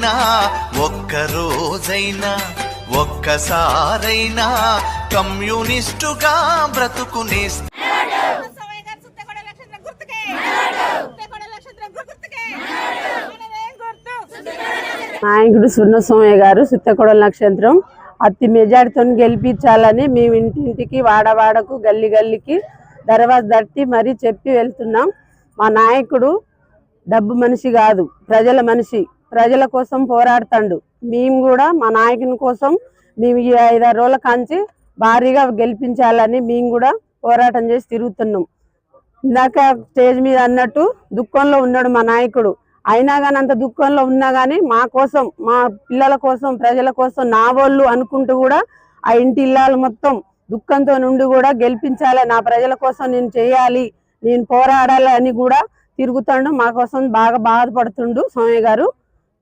అయినా ఒక్క రోజైనా ఒక్కసారైనా కమ్యూనిస్టుగా బ్రతుకునే నాయకుడు సున్న సోమయ్య గారు సుత్తకొడల నక్షత్రం అతి మెజార్టీతో గెలిపించాలని మేము ఇంటింటికి వాడవాడకు గల్లి గల్లికి దర్వాజ దట్టి మరీ చెప్పి వెళ్తున్నాం. మా నాయకుడు డబ్బు మనిషి కాదు ప్రజల మనిషి. ప్రజల కోసం పోరాడుతాడు. మేము కూడా మా నాయకుని కోసం మేము ఈ ఐదారు రోజుల కాంచి భారీగా గెలిపించాలని మేము కూడా పోరాటం చేసి తిరుగుతున్నాం. ఇందాక స్టేజ్ మీద అన్నట్టు దుఃఖంలో ఉన్నాడు మా నాయకుడు. అయినా కానీ అంత దుఃఖంలో ఉన్నా కానీ మా కోసం మా పిల్లల కోసం ప్రజల కోసం నా వాళ్ళు అనుకుంటూ కూడా ఆ ఇంటి ఇల్లాలు మొత్తం దుఃఖంతో నుండి కూడా గెలిపించాలి. నా ప్రజల కోసం నేను చేయాలి నేను పోరాడాలి అని కూడా తిరుగుతాడు. మా కోసం బాగా బాధపడుతుండు సోమయ్య గారు.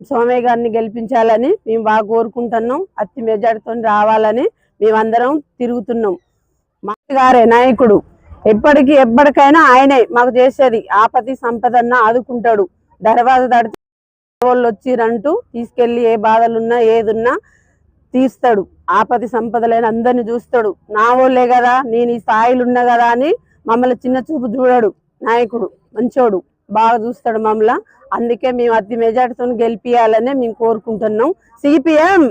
సోమయ్య గారిని గెలిపించాలని మేము బాగా కోరుకుంటున్నాం. అతి మెజార్టీతో రావాలని మేమందరం తిరుగుతున్నాం. మా గారే నాయకుడు. ఎప్పటికి ఎప్పటికైనా ఆయనే మాకు చేసేది. ఆపతి సంపదన్న ఆదుకుంటాడు. దర్వాజ దాడితే వాళ్ళు వచ్చిరంటూ తీసుకెళ్ళి ఏ బాధలున్నా ఏదున్నా తీస్తాడు. ఆపతి సంపదలైన అందరిని చూస్తాడు. నా వాళ్ళే కదా నేను ఈ స్థాయిలు ఉన్నా కదా అని మమ్మల్ని చిన్న చూపు చూడడు. నాయకుడు మంచోడు. బాగా చూస్తాడు మమ్మల్ని. అందుకే మేము అతి మెజార్టీతో గెలిపియాలనే మేము కోరుకుంటున్నాం. సిపిఎం